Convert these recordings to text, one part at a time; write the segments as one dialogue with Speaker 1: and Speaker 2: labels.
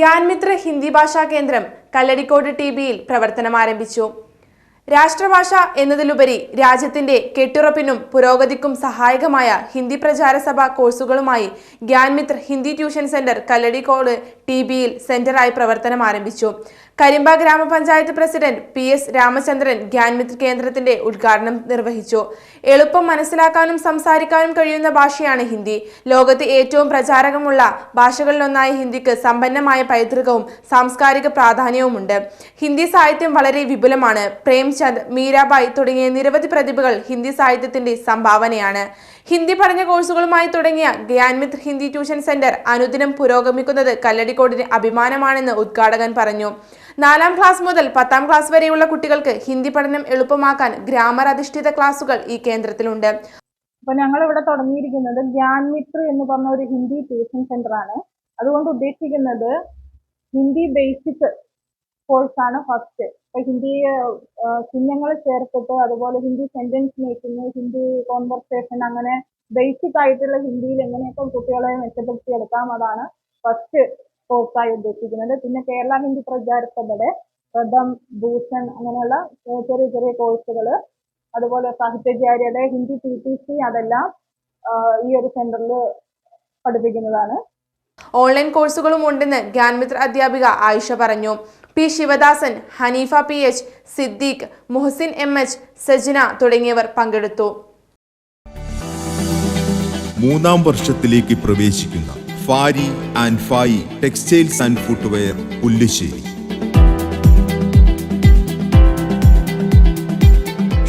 Speaker 1: ഗ്യാൻമിത്ര ഹിന്ദി ഭാഷാ കേന്ദ്രം കല്ലടിക്കോട് ടി ബിയിൽ പ്രവർത്തനം ആരംഭിച്ചു. രാഷ്ട്രഭാഷ എന്നതിലുപരി രാജ്യത്തിന്റെ കെട്ടുറപ്പിനും പുരോഗതിക്കും സഹായകമായ Hindi Prachar Sabha കോഴ്സുകളുമായി Gyanmitra Hindi tuition centre Kalladikode T ബിയിൽ സെന്ററായി പ്രവർത്തനം ആരംഭിച്ചു. കരിമ്പ ഗ്രാമപഞ്ചായത്ത് president P S Ramachandran Gyanmitra കേന്ദ്രത്തിന്റെ ഉദ്ഘാടനം നിർവഹിച്ചു. എളുപ്പം മനസ്സിലാക്കാനും സംസാരിക്കാനും കഴിയുന്ന ഭാഷയാണ് ഹിന്ദി. ലോകത്തെ ഏറ്റവും പ്രചാരകമുള്ള ഭാഷകളിലൊന്നായ ഹിന്ദിക്ക് സമ്പന്നമായ പൈതൃകവും സാംസ്കാരിക പ്രാധാന്യവുമുണ്ട്. ഹിന്ദി സാഹിത്യം വളരെ വിപുലമാണ്. പ്രേംചന്ദ് മീരാബായ് തുടങ്ങിയ നിരവധി പ്രതിഭകൾ ഹിന്ദി സാഹിത്യത്തിന്റെ സംഭാവനയാണ്. ഹിന്ദി പഠന കോഴ്സുകളുമായി തുടങ്ങിയ ഗ്യാൻമിത്ര ഹിന്ദി ട്യൂഷൻ സെന്റർ അനുദിനം പുരോഗമിക്കുന്നത് കല്ലടിക്കോടിന് അഭിമാനമാണെന്ന് ഉദ്ഘാടകൻ പറഞ്ഞു. നാലാം ക്ലാസ് മുതൽ പത്താം ക്ലാസ് വരെയുള്ള കുട്ടികൾക്ക് ഹിന്ദി പഠനം എളുപ്പമാക്കാൻ ഗ്രാമർ അധിഷ്ഠിത ക്ലാസുകൾ ഈ കേന്ദ്രത്തിലുണ്ട്.
Speaker 2: അപ്പൊ ഞങ്ങൾ ഇവിടെ തുടങ്ങിയിരിക്കുന്നത് ഗ്യാൻ മിത്ര എന്ന് പറഞ്ഞ ഒരു ഹിന്ദി ട്യൂഷൻ സെന്റർ ആണ് അതുകൊണ്ട് ഉദ്ദേശിക്കുന്നത് ഹിന്ദി ബേസിക് കോഴ്സാണ് ഫസ്റ്റ്. ഇപ്പൊ ഹിന്ദി ചിഹ്നങ്ങൾ ചേർത്തിട്ട് അതുപോലെ Hindi sentence making Hindi conversation അങ്ങനെ ബേസിക് ആയിട്ടുള്ള ഹിന്ദിയിൽ എങ്ങനെയൊക്കെ കുട്ടികളെ മെച്ചപ്പെടുത്തിയെടുക്കാം അതാണ് ഫസ്റ്റ്. കോഴ്സായി ഉദ്ദേശിക്കുന്നത് പിന്നെ കേരള ഹിന്ദി പ്രചാരസഭയുടെ പ്രഥം ഭൂഷൺ അങ്ങനെയുള്ള ചെറിയ ചെറിയ കോഴ്സുകൾ അതുപോലെ സാഹിത്യചാര്യയുടെ ഹിന്ദി ടി ടി സി അതെല്ലാം ഈ ഒരു സെന്ററിൽ പഠിപ്പിക്കുന്നതാണ്.
Speaker 1: ഓൺലൈൻ കോഴ്സുകളും ഉണ്ടെന്ന് ഗ്യാൻമിത്ര അധ്യാപിക ആയിഷ പറഞ്ഞു. P Sivadasan Haneefa P H Siddique Muhsin M H Sajana തുടങ്ങിയവർ പങ്കെടുത്തു.
Speaker 3: മൂന്നാം വർഷത്തിലേക്ക് പ്രവേശിക്കുന്ന Fari and Fayi textiles and footwear Pullussery.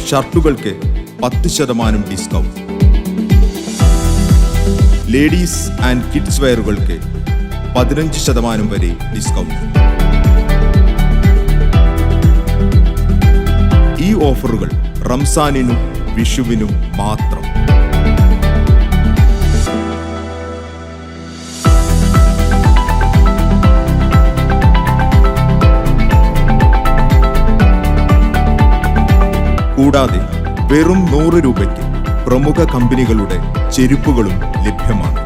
Speaker 3: ഷർട്ടുകൾക്ക് പത്ത് ശതമാനം ഡിസ്കൗണ്ട്. ലേഡീസ് ആൻഡ് കിഡ്സ് വെയറുകൾക്ക് പതിനഞ്ച് ശതമാനം വരെ ഡിസ്കൗണ്ട്. ഈ ഓഫറുകൾ റംസാനിനും വിഷുവിനും മാത്രം. കൂടാതെ വെറും നൂറ് രൂപയ്ക്ക് പ്രമുഖ കമ്പനികളുടെ ചെരുപ്പുകളും ലഭ്യമാണ്.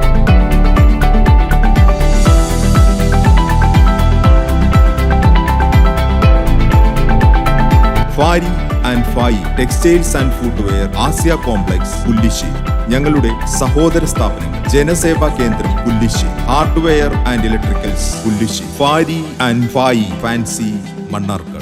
Speaker 3: Fari and Fayi textiles and footwear Asia complex Pullissery. ഞങ്ങളുടെ സഹോദര സ്ഥാപനങ്ങൾ Janaseva Kendram Pullissery. Hardware and electricals Pullissery. Fari and Fayi fancy Mannarkkad